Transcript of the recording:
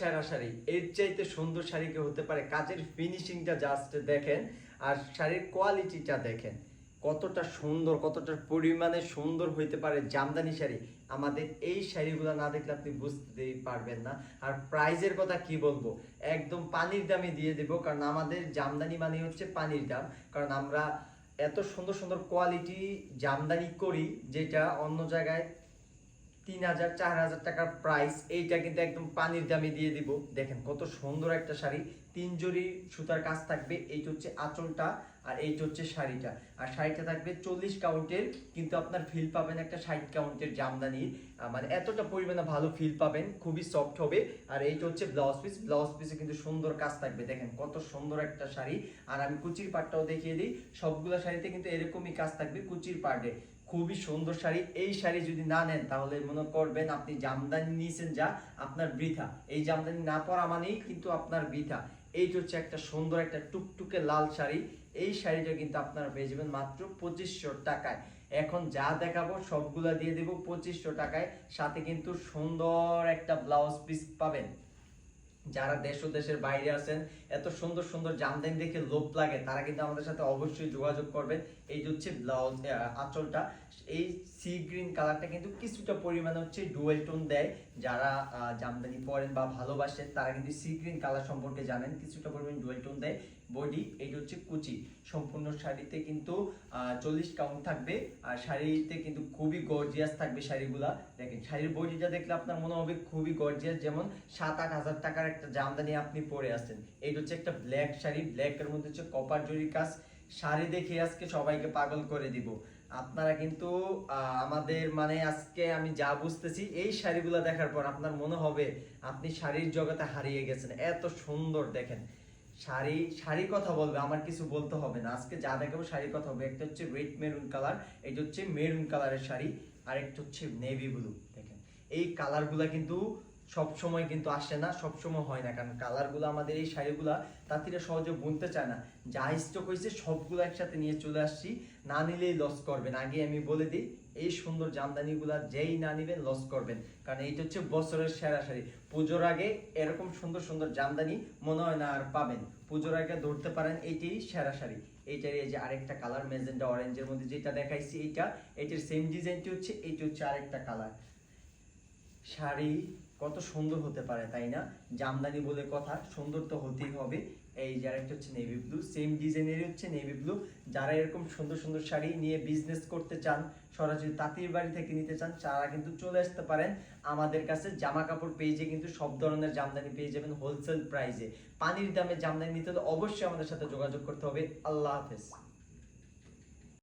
সেরা শাড়ি। এর চাইতে সুন্দর শাড়ি কি হতে পারে? কাজের ফিনিশিংটা জাস্ট দেখেন আর শাড়ির কোয়ালিটিটা দেখেন। কতটা সুন্দর, কতটা পরিমাণে সুন্দর হইতে পারে জামদানি শাড়ি। আমাদের এই শাড়িগুলো না দেখলে আপনি বুঝতেই পারবেন না। আর প্রাইজের কথা কি বলব? একদম পানির দামে দিয়ে দেবো, কারণ আমাদের জামদানি মানে হচ্ছে পানির দাম। কারণ আমরা এত সুন্দর সুন্দর কোয়ালিটি জামদানি করি, যেটা অন্য জায়গায় তিন হাজার, চার হাজার টাকার প্রাইস এইটা কিন্তু একদম পানির দামে দিয়ে দিব। দেখেন কত সুন্দর একটা শাড়ি। তিন জরি সুতার কাজ থাকবে, এইটা হচ্ছে আঁচলটা আর এইটা হচ্ছে শাড়িটা। আর শাড়িটা থাকবে চল্লিশ কাউন্টের, কিন্তু আপনার ফিল পাবেন একটা ষাট কাউন্টের জামদানির মানে এতটা পরিমাণে ভালো ফিল পাবেন, খুবই সফট হবে। আর এইটা হচ্ছে ব্লাউজ পিস ব্লাউজ পিসে কিন্তু সুন্দর কাজ থাকবে। দেখেন কত সুন্দর একটা শাড়ি। আর আমি কুচির পাটটাও দেখিয়ে দিই, সবগুলো শাড়িতে কিন্তু এরকমই কাজ থাকবে কুচির পাটে খুবই সুন্দর শাড়ি। এই শাড়ি যদি না নেন, তাহলে মনে করবেন আপনি জামদানি নিয়েছেন যা আপনার বৃথা। এই জামদানি না পরা মানেই কিন্তু আপনার বৃথা। এইটা হচ্ছে একটা সুন্দর একটা টুকটুকে লাল শাড়ি। এই শাড়িটা কিন্তু আপনারা পেয়ে যাবেন মাত্র পঁচিশশো টাকায়। এখন যা দেখাবো সবগুলা দিয়ে দেবো পঁচিশশো টাকায়। সাথে কিন্তু সুন্দর একটা ব্লাউজ পিস পাবেন। যারা দেশ ও দেশের বাইরে আছেন, এত সুন্দর সুন্দর জামদানি দেখে লোভ লাগে, তারা কিন্তু আমাদের সাথে অবশ্যই যোগাযোগ করবেন এই যে হচ্ছে ব্লাউজ আঁচলটা, এই সি গ্রিন কালারটা কিন্তু কিছুটা পরিমাণে হচ্ছে ডুয়েল টোন দেয়। যারা জামদানি পরেন বা ভালোবাসেন, তারা কিন্তু সি গ্রিন কালার সম্পর্কে জানেন, কিছুটা পরিমাণ ডুয়েল টোন দেয়। বডি এইটা হচ্ছে কুচি। সম্পূর্ণ শাড়িতে কিন্তু চল্লিশ কাউন্ট থাকবে। আর শাড়িতে কিন্তু খুবই গর্জিয়াস থাকবে শাড়িগুলা। দেখেন, শাড়ির বডিটা দেখলে আপনার মনে হবে খুবই গর্জিয়াস যেমন সাত আট হাজার টাকার একটা জামদানি আপনি পরে আছেন এইটা হচ্ছে একটা ব্ল্যাক শাড়ি। ব্ল্যাকের মধ্যে হচ্ছে কপার জরি কাজ। শাড়ি দেখে আজকে সবাইকে পাগল করে দিব। আপনারা কিন্তু আমাদের মানে আজকে আমি যা বুঝতেছি, এই শাড়িগুলো দেখার পর আপনার মনে হবে আপনি শাড়ির জগতে হারিয়ে গেছেন। এত সুন্দর, দেখেন। শাড়ি শাড়ি কথা বলবে, আমার কিছু বলতে হবে না। আজকে যা দেখাবো শাড়ির কথা হবে, একটা হচ্ছে রেড মেরুন কালার এটা হচ্ছে মেরুন কালারের শাড়ি, আর একটা হচ্ছে নেভি ব্লু দেখেন। এই কালারগুলা কিন্তু সব সময় কিন্তু আসে না সব সময় হয় না, কারণ কালারগুলো আমাদের এই শাড়িগুলা তাঁতিরা সহজে বুনতে চায় না। যা স্টক হয়েছে সবগুলো একসাথে নিয়ে চলে আসছি, না নিলেই লস করবেন। আগে আমি বলে দিই এই সুন্দর জামদানিগুলা যেই না নিবেন লস করবেন। কারণ এইটা হচ্ছে বছরের সেরা শাড়ি। পুজোর আগে এরকম সুন্দর সুন্দর জামদানি মনে হয় না আর পাবেন। পুজোর আগে ধরতে পারেন, এইটাই সেরা শাড়ি। এইটার এই যে আরেকটা কালার মেজেন্টা অরেঞ্জের মধ্যে যেটা দেখাইছি এইটা এটার সেম ডিজাইনটি হচ্ছে, এইটা হচ্ছে আরেকটা কালার শাড়ি কত সুন্দর হতে পারে, তাই না? জামদানি বলে কথা, সুন্দর তো হতেই হবে। এই যে আরেকটা হচ্ছে নেভি ব্লু সেম ডিজাইনেরই হচ্ছে নেভি ব্লু যারা এরকম সুন্দর সুন্দর শাড়ি নিয়ে বিজনেস করতে চান, সরাসরি তাঁতির বাড়ি থেকে নিতে চান, তারা কিন্তু চলে আসতে পারেন। আমাদের কাছে জামা কাপড় পেজে কিন্তু সব ধরনের জামদানি পেয়ে যাবেন হোলসেল প্রাইসে পানির দামে জামদানি নিতে হলে অবশ্যই আমাদের সাথে যোগাযোগ করতে হবে। আল্লাহ হাফেজ।